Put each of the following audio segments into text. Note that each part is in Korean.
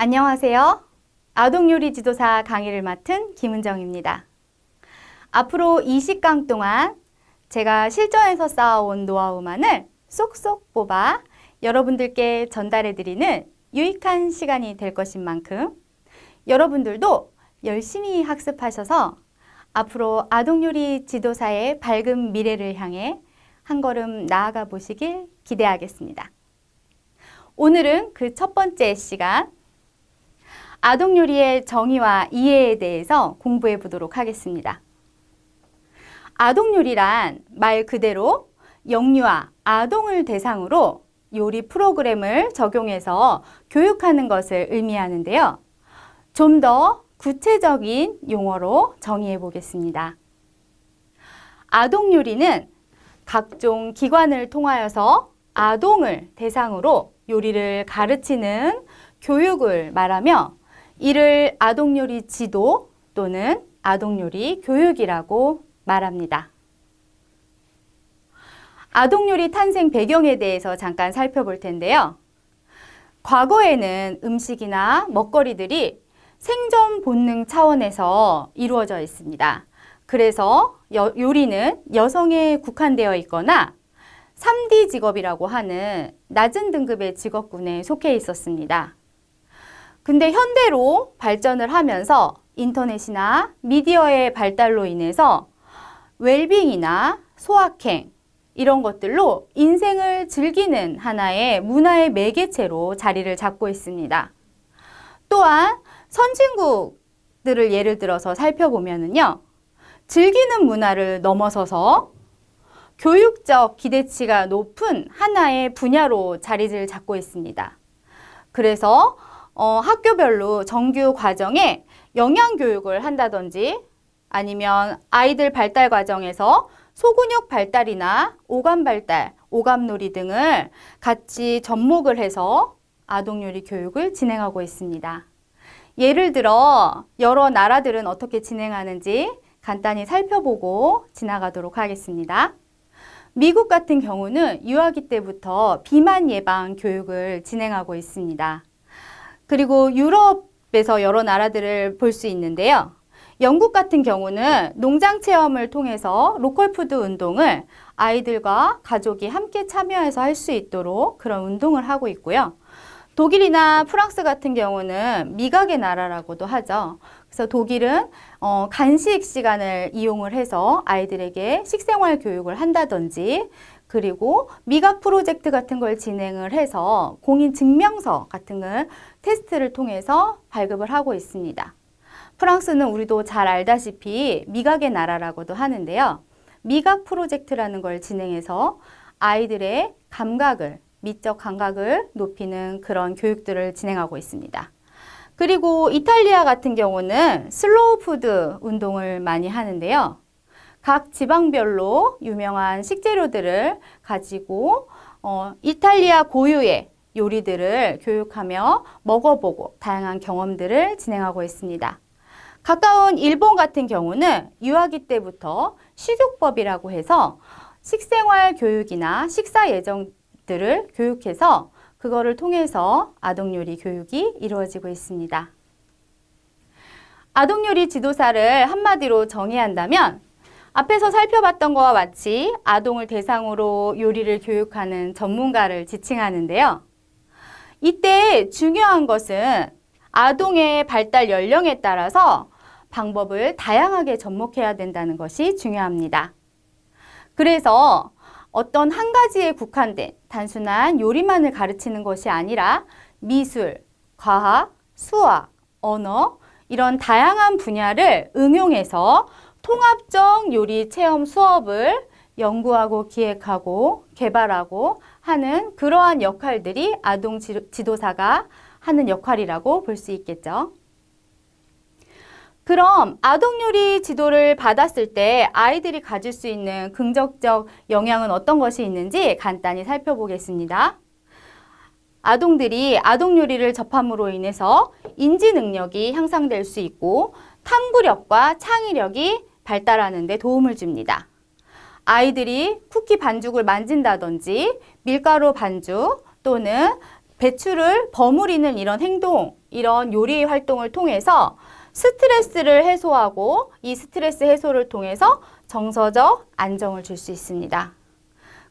안녕하세요. 아동요리 지도사 강의를 맡은 김은정입니다. 앞으로 20강 동안 제가 실전에서 쌓아온 노하우만을 쏙쏙 뽑아 여러분들께 전달해드리는 유익한 시간이 될 것인 만큼 여러분들도 열심히 학습하셔서 앞으로 아동요리 지도사의 밝은 미래를 향해 한 걸음 나아가 보시길 기대하겠습니다. 오늘은 그 첫 번째 시간, 아동 요리의 정의와 이해에 대해서 공부해 보도록 하겠습니다. 아동 요리란 말 그대로 영유아, 아동을 대상으로 요리 프로그램을 적용해서 교육하는 것을 의미하는데요. 좀 더 구체적인 용어로 정의해 보겠습니다. 아동 요리는 각종 기관을 통하여서 아동을 대상으로 요리를 가르치는 교육을 말하며 이를 아동요리 지도 또는 아동요리 교육이라고 말합니다. 아동요리 탄생 배경에 대해서 잠깐 살펴볼 텐데요. 과거에는 음식이나 먹거리들이 생존 본능 차원에서 이루어져 있습니다. 그래서 여, 요리는 여성에 국한되어 있거나 3D 직업이라고 하는 낮은 등급의 직업군에 속해 있었습니다. 근데 현대로 발전을 하면서 인터넷이나 미디어의 발달로 인해서 웰빙이나 소확행 이런 것들로 인생을 즐기는 하나의 문화의 매개체로 자리를 잡고 있습니다. 또한 선진국들을 예를 들어서 살펴보면은요. 즐기는 문화를 넘어서서 교육적 기대치가 높은 하나의 분야로 자리를 잡고 있습니다. 그래서 어, 학교별로 정규 과정에 영양 교육을 한다든지 아니면 아이들 발달 과정에서 소근육 발달이나 오감 발달, 오감놀이 등을 같이 접목을 해서 아동요리 교육을 진행하고 있습니다. 예를 들어 여러 나라들은 어떻게 진행하는지 간단히 살펴보고 지나가도록 하겠습니다. 미국 같은 경우는 유아기 때부터 비만 예방 교육을 진행하고 있습니다. 그리고 유럽에서 여러 나라들을 볼 수 있는데요. 영국 같은 경우는 농장 체험을 통해서 로컬 푸드 운동을 아이들과 가족이 함께 참여해서 할 수 있도록 그런 운동을 하고 있고요. 독일이나 프랑스 같은 경우는 미각의 나라라고도 하죠. 그래서 독일은 어, 간식 시간을 이용을 해서 아이들에게 식생활 교육을 한다든지 그리고 미각 프로젝트 같은 걸 진행을 해서 공인 증명서 같은 걸 테스트를 통해서 발급을 하고 있습니다. 프랑스는 우리도 잘 알다시피 미각의 나라라고도 하는데요. 미각 프로젝트라는 걸 진행해서 아이들의 감각을 미적 감각을 높이는 그런 교육들을 진행하고 있습니다. 그리고 이탈리아 같은 경우는 슬로우 푸드 운동을 많이 하는데요. 각 지방별로 유명한 식재료들을 가지고 어, 이탈리아 고유의 요리들을 교육하며 먹어보고 다양한 경험들을 진행하고 있습니다. 가까운 일본 같은 경우는 유아기 때부터 식욕법이라고 해서 식생활 교육이나 식사 예정들을 교육해서 그거를 통해서 아동 요리 교육이 이루어지고 있습니다. 아동 요리 지도사를 한마디로 정의한다면 앞에서 살펴봤던 것과 같이 아동을 대상으로 요리를 교육하는 전문가를 지칭하는데요. 이때 중요한 것은 아동의 발달 연령에 따라서 방법을 다양하게 접목해야 된다는 것이 중요합니다. 그래서 어떤 한 가지에 국한된 단순한 요리만을 가르치는 것이 아니라 미술, 과학, 수학, 언어 이런 다양한 분야를 응용해서 통합적 요리 체험 수업을 연구하고 기획하고 개발하고 하는 그러한 역할들이 아동 지도사가 하는 역할이라고 볼 수 있겠죠. 그럼 아동 요리 지도를 받았을 때 아이들이 가질 수 있는 긍정적 영향은 어떤 것이 있는지 간단히 살펴보겠습니다. 아동들이 아동 요리를 접함으로 인해서 인지 능력이 향상될 수 있고 탐구력과 창의력이 발달하는 데 도움을 줍니다. 아이들이 쿠키 반죽을 만진다든지 밀가루 반죽 또는 배추를 버무리는 이런 행동 이런 요리 활동을 통해서 스트레스를 해소하고 이 스트레스 해소를 통해서 정서적 안정을 줄 수 있습니다.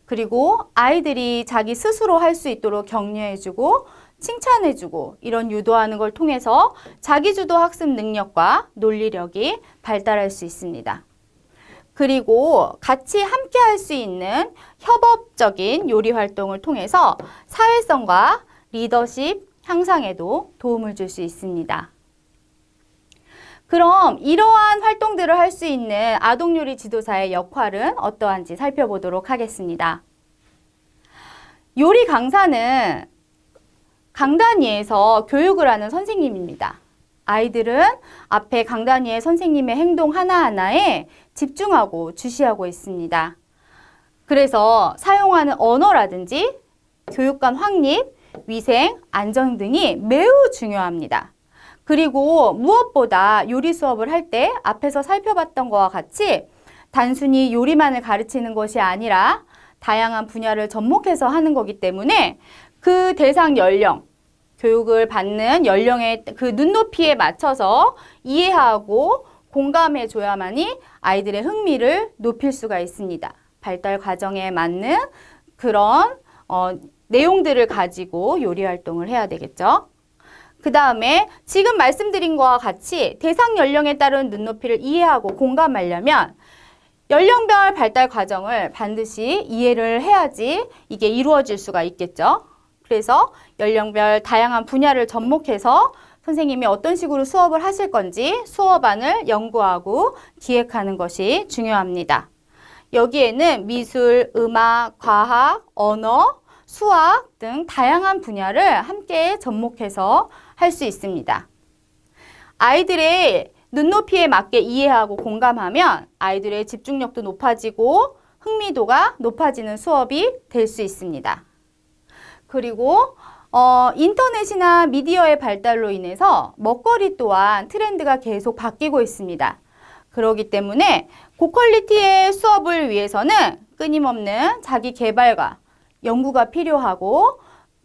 그리고 아이들이 자기 스스로 할 수 있도록 격려해주고 칭찬해주고 이런 유도하는 걸 통해서 자기주도 학습 능력과 논리력이 발달할 수 있습니다. 그리고 같이 함께 할 수 있는 협업적인 요리 활동을 통해서 사회성과 리더십 향상에도 도움을 줄 수 있습니다. 그럼 이러한 활동들을 할 수 있는 아동요리 지도사의 역할은 어떠한지 살펴보도록 하겠습니다. 요리 강사는 강단 위에서 교육을 하는 선생님입니다. 아이들은 앞에 강단 위의 선생님의 행동 하나하나에 집중하고 주시하고 있습니다. 그래서 사용하는 언어라든지 교육관 확립, 위생, 안전 등이 매우 중요합니다. 그리고 무엇보다 요리 수업을 할 때 앞에서 살펴봤던 것과 같이 단순히 요리만을 가르치는 것이 아니라 다양한 분야를 접목해서 하는 거기 때문에 그 대상 연령, 교육을 받는 연령의 그 눈높이에 맞춰서 이해하고 공감해 줘야만이 아이들의 흥미를 높일 수가 있습니다. 발달 과정에 맞는 그런 어, 내용들을 가지고 요리 활동을 해야 되겠죠. 그 다음에 지금 말씀드린 것과 같이 대상 연령에 따른 눈높이를 이해하고 공감하려면 연령별 발달 과정을 반드시 이해를 해야지 이게 이루어질 수가 있겠죠. 그래서 연령별 다양한 분야를 접목해서 선생님이 어떤 식으로 수업을 하실 건지 수업안을 연구하고 기획하는 것이 중요합니다. 여기에는 미술, 음악, 과학, 언어, 수학 등 다양한 분야를 함께 접목해서 할 수 있습니다. 아이들의 눈높이에 맞게 이해하고 공감하면 아이들의 집중력도 높아지고 흥미도가 높아지는 수업이 될 수 있습니다. 그리고 어, 인터넷이나 미디어의 발달로 인해서 먹거리 또한 트렌드가 계속 바뀌고 있습니다. 그렇기 때문에 고퀄리티의 수업을 위해서는 끊임없는 자기 개발과 연구가 필요하고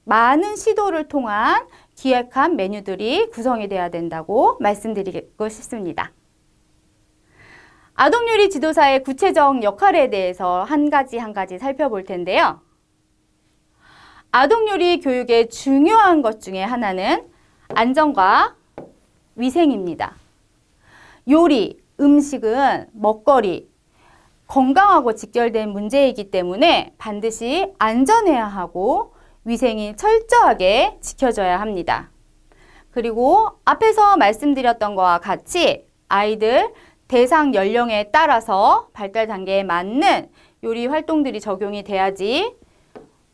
많은 시도를 통한 기획한 메뉴들이 구성이 돼야 된다고 말씀드리고 싶습니다. 아동요리 지도사의 구체적 역할에 대해서 한 가지 한 가지 살펴볼 텐데요. 아동 요리 교육의 중요한 것 중에 하나는 안전과 위생입니다. 요리, 음식은 먹거리, 건강하고 직결된 문제이기 때문에 반드시 안전해야 하고 위생이 철저하게 지켜져야 합니다. 그리고 앞에서 말씀드렸던 것과 같이 아이들 대상 연령에 따라서 발달 단계에 맞는 요리 활동들이 적용이 돼야지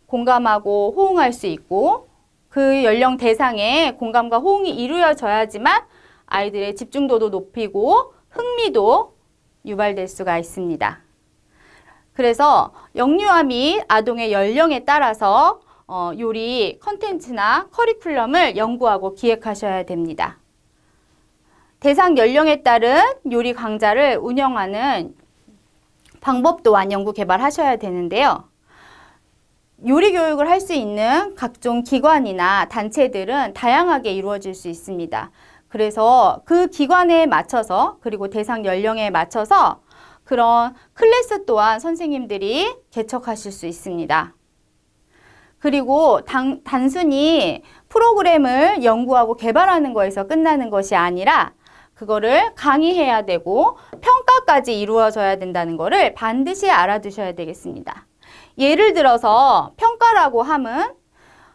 공감하고 호응할 수 있고 그 연령 대상에 공감과 호응이 이루어져야지만 아이들의 집중도도 높이고 흥미도 유발될 수가 있습니다. 그래서 영유아 및 아동의 연령에 따라서 어, 요리 컨텐츠나 커리큘럼을 연구하고 기획하셔야 됩니다. 대상 연령에 따른 요리 강좌를 운영하는 방법 또한 연구 개발하셔야 되는데요. 요리 교육을 할 수 있는 각종 기관이나 단체들은 다양하게 이루어질 수 있습니다. 그래서 그 기관에 맞춰서 그리고 대상 연령에 맞춰서 그런 클래스 또한 선생님들이 개척하실 수 있습니다. 그리고 단, 단순히 프로그램을 연구하고 개발하는 거에서 끝나는 것이 아니라 그거를 강의해야 되고 평가까지 이루어져야 된다는 것을 반드시 알아두셔야 되겠습니다. 예를 들어서 평가라고 함은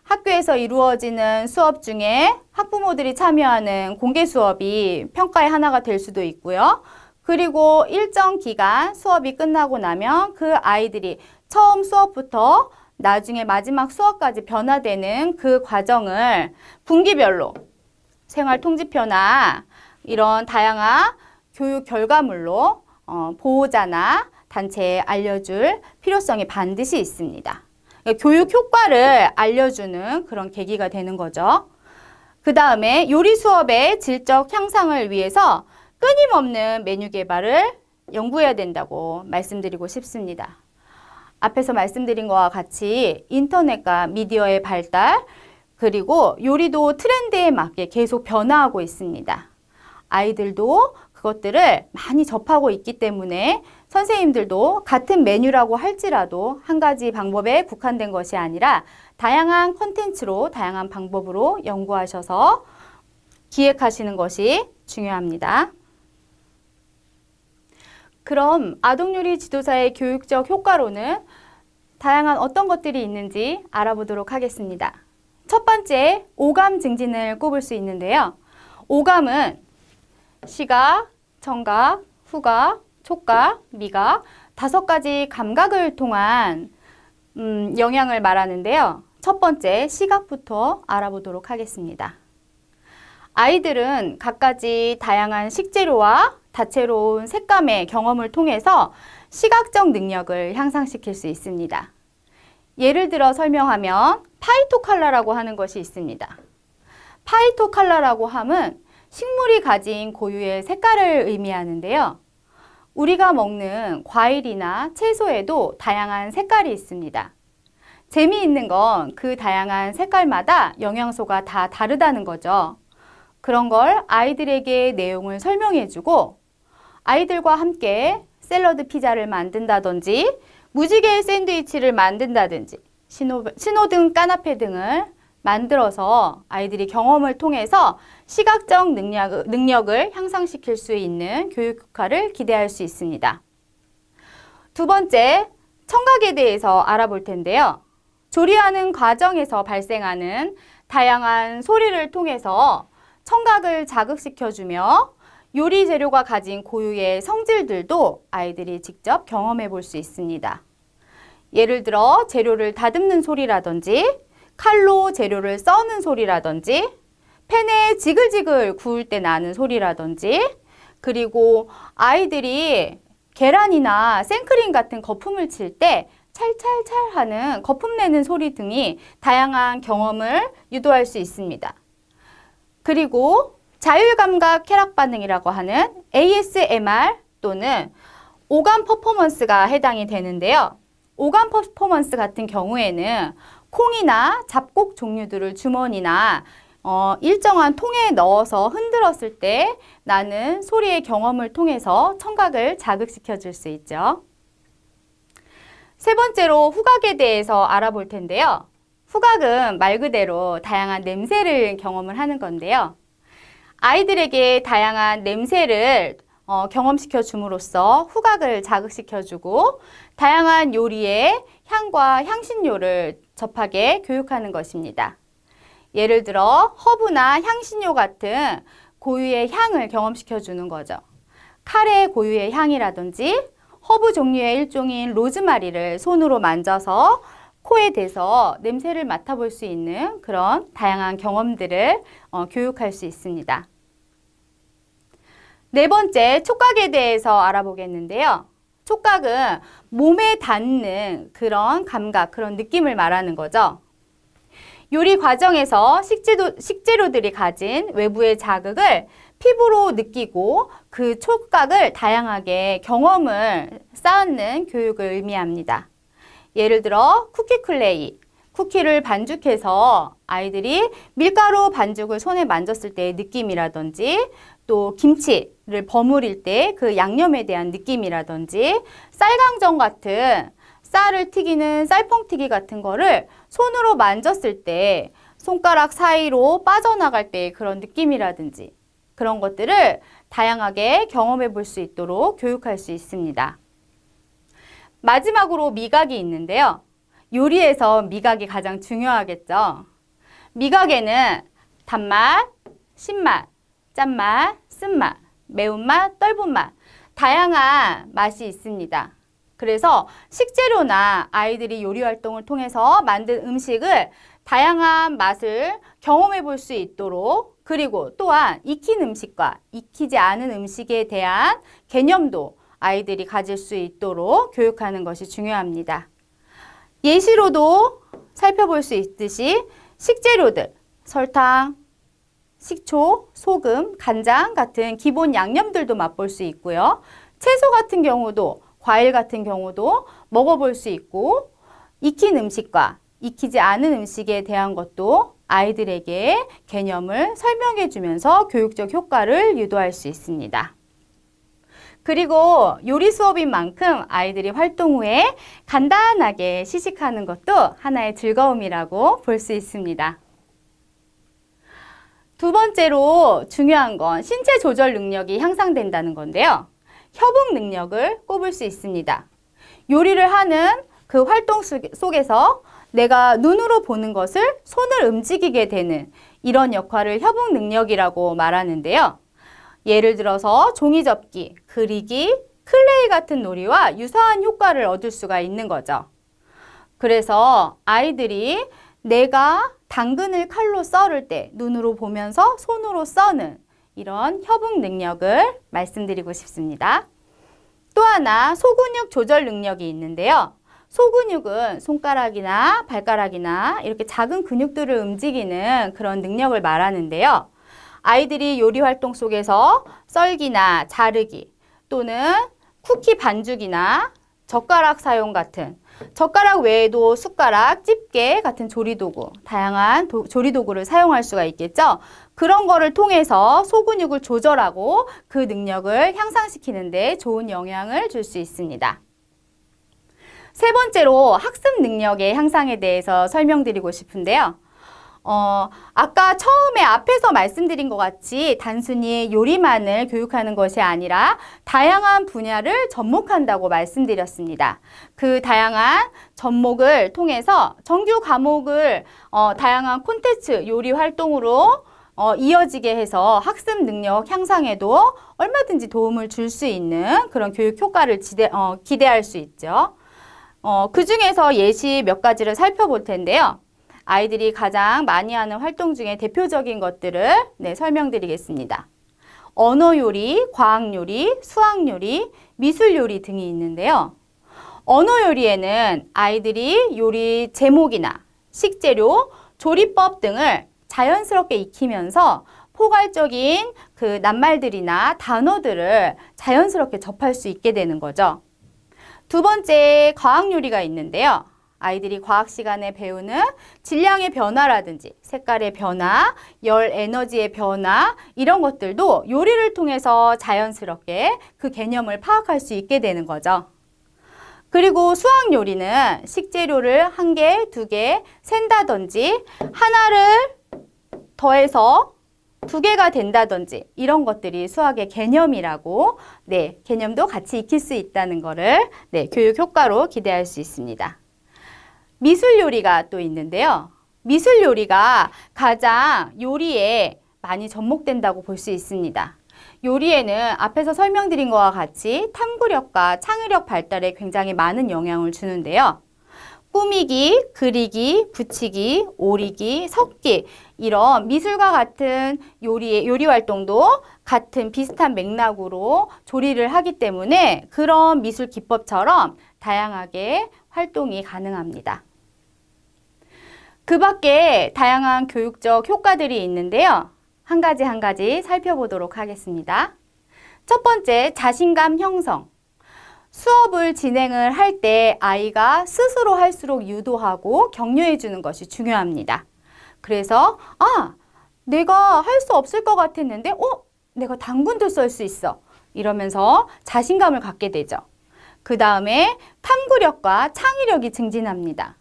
학교에서 이루어지는 수업 중에 학부모들이 참여하는 공개 수업이 평가의 하나가 될 수도 있고요. 그리고 일정 기간 수업이 끝나고 나면 그 아이들이 처음 수업부터 나중에 마지막 수업까지 변화되는 그 과정을 분기별로 생활 통지표나 이런 다양한 교육 결과물로 어, 보호자나 단체에 알려줄 필요성이 반드시 있습니다. 그러니까 교육 효과를 알려주는 그런 계기가 되는 거죠. 그 다음에 요리 수업의 질적 향상을 위해서 끊임없는 메뉴 개발을 연구해야 된다고 말씀드리고 싶습니다. 앞에서 말씀드린 것과 같이 인터넷과 미디어의 발달, 그리고 요리도 트렌드에 맞게 계속 변화하고 있습니다. 아이들도 그것들을 많이 접하고 있기 때문에 선생님들도 같은 메뉴라고 할지라도 한 가지 방법에 국한된 것이 아니라 다양한 콘텐츠로 다양한 방법으로 연구하셔서 기획하시는 것이 중요합니다. 그럼 아동요리 지도사의 교육적 효과로는 다양한 어떤 것들이 있는지 알아보도록 하겠습니다. 첫 번째, 오감 증진을 꼽을 수 있는데요. 오감은 시각, 청각, 후각, 촉각, 미각 다섯 가지 감각을 통한 음, 영향을 말하는데요. 첫 번째, 시각부터 알아보도록 하겠습니다. 아이들은 갖가지 다양한 식재료와 다채로운 색감의 경험을 통해서 시각적 능력을 향상시킬 수 있습니다. 예를 들어 설명하면 파이토 칼라라고 하는 것이 있습니다. 파이토 칼라라고 함은 식물이 가진 고유의 색깔을 의미하는데요. 우리가 먹는 과일이나 채소에도 다양한 색깔이 있습니다. 재미있는 건 그 다양한 색깔마다 영양소가 다 다르다는 거죠. 그런 걸 아이들에게 내용을 설명해주고 아이들과 함께 샐러드 피자를 만든다든지 무지개 샌드위치를 만든다든지 신호, 신호등 까나페 등을 만들어서 아이들이 경험을 통해서 시각적 능력, 능력을 향상시킬 수 있는 교육 효과를 기대할 수 있습니다. 두 번째, 청각에 대해서 알아볼 텐데요. 조리하는 과정에서 발생하는 다양한 소리를 통해서 청각을 자극시켜주며 요리 재료가 가진 고유의 성질들도 아이들이 직접 경험해 볼 수 있습니다. 예를 들어 재료를 다듬는 소리라든지 칼로 재료를 써는 소리라든지 팬에 지글지글 구울 때 나는 소리라든지 그리고 아이들이 계란이나 생크림 같은 거품을 칠 때 찰찰찰 하는 거품 내는 소리 등이 다양한 경험을 유도할 수 있습니다. 그리고 자율감각 쾌락 반응이라고 하는 ASMR 또는 오감 퍼포먼스가 해당이 되는데요. 오감 퍼포먼스 같은 경우에는 콩이나 잡곡 종류들을 주머니나 어, 일정한 통에 넣어서 흔들었을 때 나는 소리의 경험을 통해서 청각을 자극시켜 줄 수 있죠. 세 번째로 후각에 대해서 알아볼 텐데요. 후각은 말 그대로 다양한 냄새를 경험을 하는 건데요. 아이들에게 다양한 냄새를 어, 경험시켜 줌으로써 후각을 자극시켜 주고 다양한 요리의 향과 향신료를 접하게 교육하는 것입니다. 예를 들어 허브나 향신료 같은 고유의 향을 경험시켜 주는 거죠. 카레 고유의 향이라든지 허브 종류의 일종인 로즈마리를 손으로 만져서 코에 대서 냄새를 맡아볼 수 있는 그런 다양한 경험들을 어, 교육할 수 있습니다. 네 번째, 촉각에 대해서 알아보겠는데요. 촉각은 몸에 닿는 그런 감각, 그런 느낌을 말하는 거죠. 요리 과정에서 식재료, 식재료들이 가진 외부의 자극을 피부로 느끼고 그 촉각을 다양하게 경험을 쌓는 교육을 의미합니다. 예를 들어 쿠키 클레이, 쿠키를 반죽해서 아이들이 밀가루 반죽을 손에 만졌을 때의 느낌이라든지 또 김치를 버무릴 때 그 양념에 대한 느낌이라든지 쌀강정 같은 쌀을 튀기는 쌀펑튀기 같은 거를 손으로 만졌을 때 손가락 사이로 빠져나갈 때 그런 느낌이라든지 그런 것들을 다양하게 경험해 볼 수 있도록 교육할 수 있습니다. 마지막으로 미각이 있는데요. 요리에서 미각이 가장 중요하겠죠. 미각에는 단맛, 신맛, 짠맛, 쓴맛, 매운맛, 떫은맛 다양한 맛이 있습니다. 그래서 식재료나 아이들이 요리 활동을 통해서 만든 음식을 다양한 맛을 경험해 볼 수 있도록 그리고 또한 익힌 음식과 익히지 않은 음식에 대한 개념도 아이들이 가질 수 있도록 교육하는 것이 중요합니다. 예시로도 살펴볼 수 있듯이 식재료들, 설탕, 식초, 소금, 간장 같은 기본 양념들도 맛볼 수 있고요. 채소 같은 경우도 과일 같은 경우도 먹어볼 수 있고 익힌 음식과 익히지 않은 음식에 대한 것도 아이들에게 개념을 설명해 주면서 교육적 효과를 유도할 수 있습니다. 그리고 요리 수업인 만큼 아이들이 활동 후에 간단하게 시식하는 것도 하나의 즐거움이라고 볼 수 있습니다. 두 번째로 중요한 건 신체 조절 능력이 향상된다는 건데요. 협응 능력을 꼽을 수 있습니다. 요리를 하는 그 활동 속에서 내가 눈으로 보는 것을 손을 움직이게 되는 이런 역할을 협응 능력이라고 말하는데요. 예를 들어서 종이 접기, 그리기, 클레이 같은 놀이와 유사한 효과를 얻을 수가 있는 거죠. 그래서 아이들이 내가 당근을 칼로 썰을 때 눈으로 보면서 손으로 써는 이런 협응 능력을 말씀드리고 싶습니다. 또 하나 소근육 조절 능력이 있는데요. 소근육은 손가락이나 발가락이나 이렇게 작은 근육들을 움직이는 그런 능력을 말하는데요. 아이들이 요리 활동 속에서 썰기나 자르기 또는 쿠키 반죽이나 젓가락 사용 같은 젓가락 외에도 숟가락, 집게 같은 조리도구, 다양한 도, 조리도구를 사용할 수가 있겠죠. 그런 거를 통해서 소근육을 조절하고 그 능력을 향상시키는데 좋은 영향을 줄 수 있습니다. 세 번째로 학습 능력의 향상에 대해서 설명드리고 싶은데요. 어, 아까 처음에 앞에서 말씀드린 것 같이 단순히 요리만을 교육하는 것이 아니라 다양한 분야를 접목한다고 말씀드렸습니다. 그 다양한 접목을 통해서 정규 과목을 어, 다양한 콘텐츠 요리 활동으로 어, 이어지게 해서 학습 능력 향상에도 얼마든지 도움을 줄 수 있는 그런 교육 효과를 지대, 어, 기대할 수 있죠. 어, 그 중에서 예시 몇 가지를 살펴볼 텐데요. 아이들이 가장 많이 하는 활동 중에 대표적인 것들을 네, 설명드리겠습니다. 언어 요리, 과학 요리, 수학 요리, 미술 요리 등이 있는데요. 언어 요리에는 아이들이 요리 제목이나 식재료, 조리법 등을 자연스럽게 익히면서 포괄적인 그 낱말들이나 단어들을 자연스럽게 접할 수 있게 되는 거죠. 두 번째 과학 요리가 있는데요. 아이들이 과학 시간에 배우는 질량의 변화라든지 색깔의 변화, 열 에너지의 변화 이런 것들도 요리를 통해서 자연스럽게 그 개념을 파악할 수 있게 되는 거죠. 그리고 수학 요리는 식재료를 한 개, 두개 센다든지 하나를 더해서 두 개가 된다든지 이런 것들이 수학의 개념이라고 네, 개념도 같이 익힐 수 있다는 것을 네, 교육 효과로 기대할 수 있습니다. 미술 요리가 또 있는데요. 미술 요리가 가장 요리에 많이 접목된다고 볼 수 있습니다. 요리에는 앞에서 설명드린 것과 같이 탐구력과 창의력 발달에 굉장히 많은 영향을 주는데요. 꾸미기, 그리기, 붙이기, 오리기, 섞기 이런 미술과 같은 요리 요리 활동도 같은 비슷한 맥락으로 조리를 하기 때문에 그런 미술 기법처럼 다양하게 활동이 가능합니다. 그 밖에 다양한 교육적 효과들이 있는데요. 한 가지 한 가지 살펴보도록 하겠습니다. 첫 번째, 자신감 형성. 수업을 진행을 할 때 아이가 스스로 할수록 유도하고 격려해 주는 것이 중요합니다. 그래서, 아, 내가 할 수 없을 것 같았는데, 어, 내가 당근도 썰 수 있어. 이러면서 자신감을 갖게 되죠. 그 다음에 탐구력과 창의력이 증진합니다.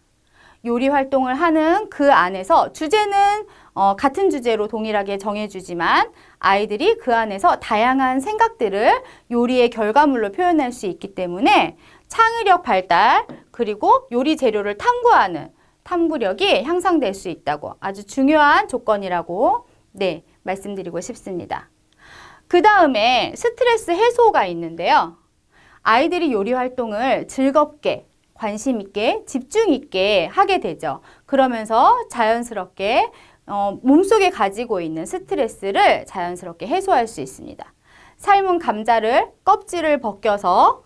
요리 활동을 하는 그 안에서 주제는 어, 같은 주제로 동일하게 정해주지만 아이들이 그 안에서 다양한 생각들을 요리의 결과물로 표현할 수 있기 때문에 창의력 발달 그리고 요리 재료를 탐구하는 탐구력이 향상될 수 있다고 아주 중요한 조건이라고 네, 말씀드리고 싶습니다. 그 다음에 스트레스 해소가 있는데요. 아이들이 요리 활동을 즐겁게 관심 있게 집중 있게 하게 되죠. 그러면서 자연스럽게 어, 몸속에 가지고 있는 스트레스를 자연스럽게 해소할 수 있습니다. 삶은 감자를 껍질을 벗겨서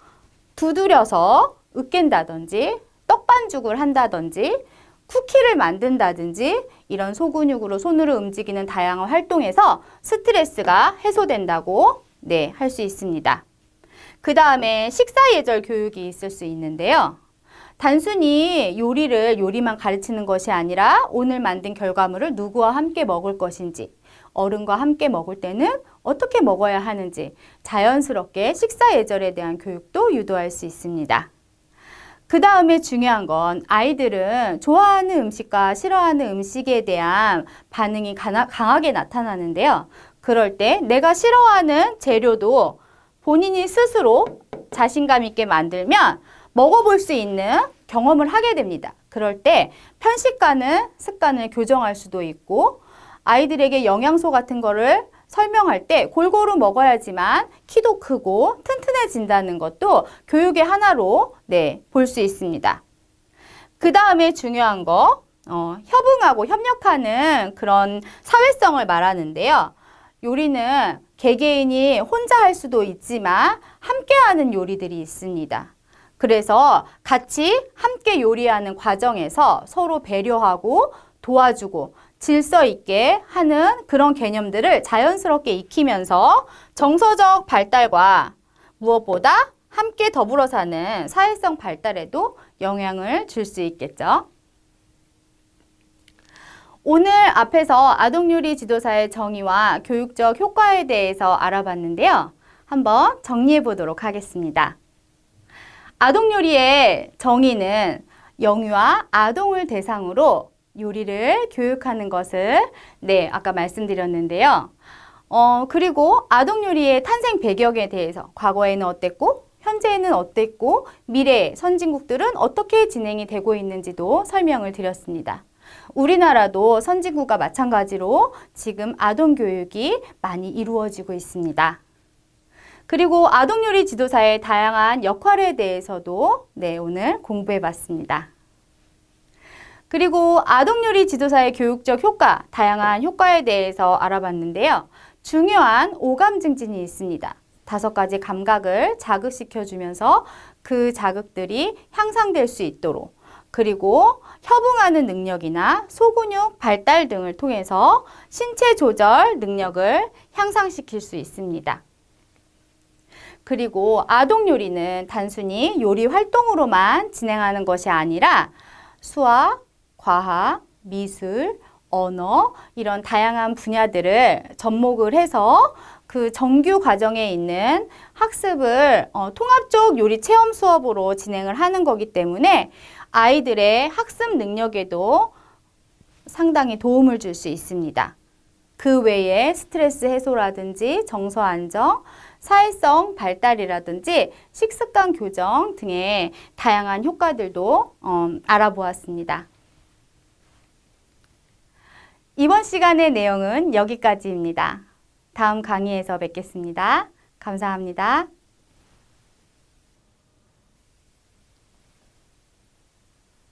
두드려서 으깬다든지 떡반죽을 한다든지 쿠키를 만든다든지 이런 소근육으로 손으로 움직이는 다양한 활동에서 스트레스가 해소된다고 네, 할 수 있습니다. 그 다음에 식사 예절 교육이 있을 수 있는데요. 단순히 요리를 요리만 가르치는 것이 아니라 오늘 만든 결과물을 누구와 함께 먹을 것인지, 어른과 함께 먹을 때는 어떻게 먹어야 하는지 자연스럽게 식사 예절에 대한 교육도 유도할 수 있습니다. 그 다음에 중요한 건 아이들은 좋아하는 음식과 싫어하는 음식에 대한 반응이 강하게 나타나는데요. 그럴 때 내가 싫어하는 재료도 본인이 스스로 자신감 있게 만들면 먹어볼 수 있는 경험을 하게 됩니다. 그럴 때 편식하는 습관을 교정할 수도 있고 아이들에게 영양소 같은 거를 설명할 때 골고루 먹어야지만 키도 크고 튼튼해진다는 것도 교육의 하나로 네, 볼 수 있습니다. 그 다음에 중요한 거, 어, 협응하고 협력하는 그런 사회성을 말하는데요. 요리는 개개인이 혼자 할 수도 있지만 함께하는 요리들이 있습니다. 그래서 같이 함께 요리하는 과정에서 서로 배려하고 도와주고 질서 있게 하는 그런 개념들을 자연스럽게 익히면서 정서적 발달과 무엇보다 함께 더불어 사는 사회성 발달에도 영향을 줄 수 있겠죠. 오늘 앞에서 아동요리 지도사의 정의와 교육적 효과에 대해서 알아봤는데요. 한번 정리해 보도록 하겠습니다. 아동 요리의 정의는 영유아 아동을 대상으로 요리를 교육하는 것을 네, 아까 말씀드렸는데요. 어, 그리고 아동 요리의 탄생 배경에 대해서 과거에는 어땠고 현재에는 어땠고 미래 선진국들은 어떻게 진행이 되고 있는지도 설명을 드렸습니다. 우리나라도 선진국과 마찬가지로 지금 아동 교육이 많이 이루어지고 있습니다. 그리고 아동 요리 지도사의 다양한 역할에 대해서도 네, 오늘 공부해 봤습니다. 그리고 아동요리 지도사의 교육적 효과, 다양한 효과에 대해서 알아봤는데요. 중요한 오감 증진이 있습니다. 다섯 가지 감각을 자극시켜주면서 그 자극들이 향상될 수 있도록 그리고 협응하는 능력이나 소근육 발달 등을 통해서 신체 조절 능력을 향상시킬 수 있습니다. 그리고 아동 요리는 단순히 요리 활동으로만 진행하는 것이 아니라 수학, 과학, 미술, 언어 이런 다양한 분야들을 접목을 해서 그 정규 과정에 있는 학습을 어, 통합적 요리 체험 수업으로 진행을 하는 거기 때문에 아이들의 학습 능력에도 상당히 도움을 줄 수 있습니다. 그 외에 스트레스 해소라든지 정서 안정, 사회성 발달이라든지 식습관 교정 등의 다양한 효과들도 어, 알아보았습니다. 이번 시간의 내용은 여기까지입니다. 다음 강의에서 뵙겠습니다. 감사합니다.